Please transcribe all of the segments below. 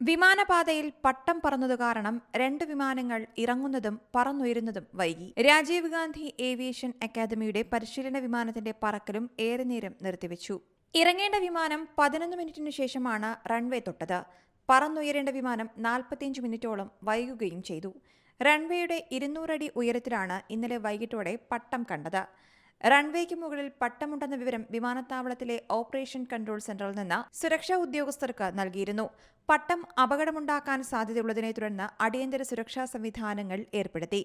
വിമാനപാതയിൽ പട്ടം പറന്നതു കാരണം രണ്ട് വിമാനങ്ങൾ ഇറങ്ങുന്നതും പറന്നുയരുന്നതും വൈകി. രാജീവ് ഗാന്ധി ഏവിയേഷൻ അക്കാദമിയുടെ പരിശീലന വിമാനത്തിന്റെ പറക്കലും ഏറെ നേരം നിർത്തിവെച്ചു. ഇറങ്ങേണ്ട വിമാനം പതിനൊന്ന് മിനിറ്റിനു ശേഷമാണ് റൺവേ തൊട്ടത്. പറന്നുയരേണ്ട വിമാനം നാൽപ്പത്തിയഞ്ച് മിനിറ്റോളം വൈകുകയും ചെയ്തു. റൺവേയുടെ ഇരുന്നൂറടി ഉയരത്തിലാണ് ഇന്നലെ വൈകിട്ടോടെ പട്ടം കണ്ടത്. റൺവേക്ക് മുകളിൽ പട്ടമുണ്ടെന്ന വിവരം വിമാനത്താവളത്തിലെ ഓപ്പറേഷൻ കൺട്രോൾ സെന്ററിൽ നിന്ന് സുരക്ഷാ ഉദ്യോഗസ്ഥർക്ക് നൽകിയിരുന്നു. പട്ടം അപകടമുണ്ടാക്കാൻ സാധ്യതയുള്ളതിനെ തുടർന്ന് അടിയന്തര സുരക്ഷാ സംവിധാനങ്ങൾ ഏർപ്പെടുത്തി.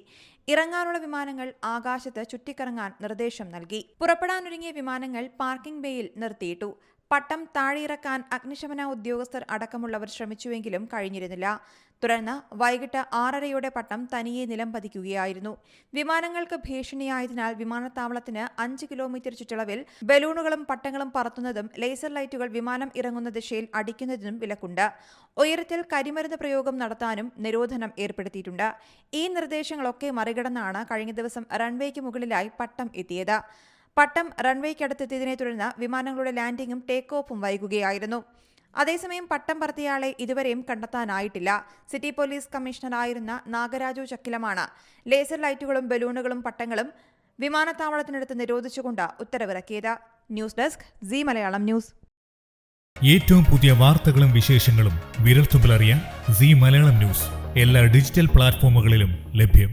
ഇറങ്ങാനുള്ള വിമാനങ്ങൾ ആകാശത്ത് ചുറ്റിക്കറങ്ങാൻ നിർദ്ദേശം നൽകി. പുറപ്പെടാനൊരുങ്ങിയ വിമാനങ്ങൾ പാർക്കിംഗ് ബേയിൽ നിർത്തിയിട്ടു. പട്ടം താഴെയിറക്കാൻ അഗ്നിശമന ഉദ്യോഗസ്ഥർ അടക്കമുള്ളവർ ശ്രമിച്ചുവെങ്കിലും കഴിഞ്ഞിരുന്നില്ല. തുടർന്ന് വൈകിട്ട് ആറരയോടെ പട്ടം തനിയെ നിലം പതിക്കുകയായിരുന്നു. വിമാനങ്ങൾക്ക് ഭീഷണിയായതിനാൽ വിമാനത്താവളത്തിന് അഞ്ച് കിലോമീറ്റർ ചുറ്റളവിൽ ബലൂണുകളും പട്ടങ്ങളും പറത്തുന്നതും ലേസർ ലൈറ്റുകൾ വിമാനം ഇറങ്ങുന്ന ദിശയിൽ അടിക്കുന്നതിനും വിലക്കുണ്ട്. ഉയരത്തിൽ കരിമരുന്ന് പ്രയോഗം നടത്താനും നിരോധനം ഏർപ്പെടുത്തിയിട്ടുണ്ട്. ഈ നിർദ്ദേശങ്ങളൊക്കെ മറികടന്നാണ് കഴിഞ്ഞ ദിവസം റൺവേക്ക് മുകളിലായി പട്ടം എത്തിയത്. പട്ടം റൺവേക്കടുത്തെത്തിയതിനെ തുടർന്ന് വിമാനങ്ങളുടെ ലാൻഡിംഗും ടേക്ക് ഓഫും വൈകുകയായിരുന്നു. അതേസമയം പട്ടം പറത്തിയയാളെ ഇതുവരെയും കണ്ടെത്താനായിട്ടില്ല. സിറ്റി പോലീസ് കമ്മീഷണറായിരുന്ന നാഗരാജു ചക്കിലമാണ്. ലേസർ ലൈറ്റുകളും ബലൂണുകളും പട്ടങ്ങളും വിമാനത്താവളത്തിനടുത്ത് നിരോധിച്ചുകൊണ്ട് ഉത്തരവിറക്കിയത്. News desk C Malayalam news. ഏറ്റവും പുതിയ വാർത്തകളും വിശേഷങ്ങളും വിരൽത്തുമ്പിലറിയാൻ സി മലയാളം ന്യൂസ്. എല്ലാ ഡിജിറ്റൽ പ്ലാറ്റ്ഫോമുകളിലും ലഭ്യം.